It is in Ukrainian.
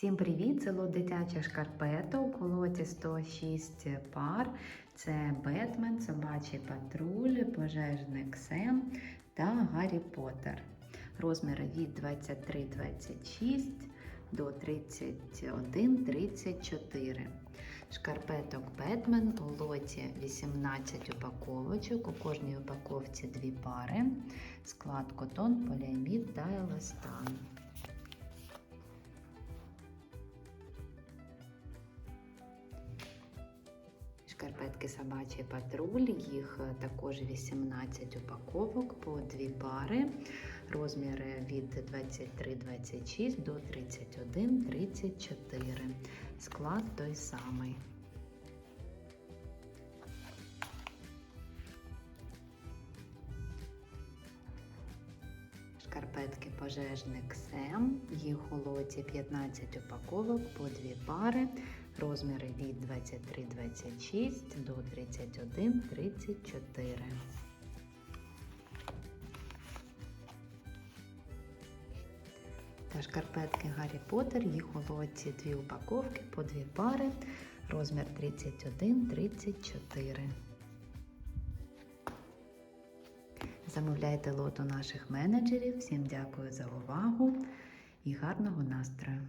Всім привіт! Це лот дитяча шкарпета. У колоті 106 пар. Це Бетмен, собачий патруль, пожежник Сем та Гаррі Поттер. Розміри від 23-26 до 31-34. Шкарпеток Бетмен у лоті 18 упаковочок. У кожній упаковці дві пари. Склад котон, поліамід та еластан. Шкарпетки собачий патруль, їх е, також 18 упаковок по дві пари. Розміри від 23-26 до 31-34. Склад той самий. Шкарпетки пожежник Сем. Їх у лоті 15 упаковок по дві пари. Розміри від 23-26 до 31-34. Та шкарпетки Гаррі Поттер, їх у лоті дві упаковки по дві пари. Розмір 31-34. Замовляйте лот у наших менеджерів. Всім дякую за увагу і гарного настрою!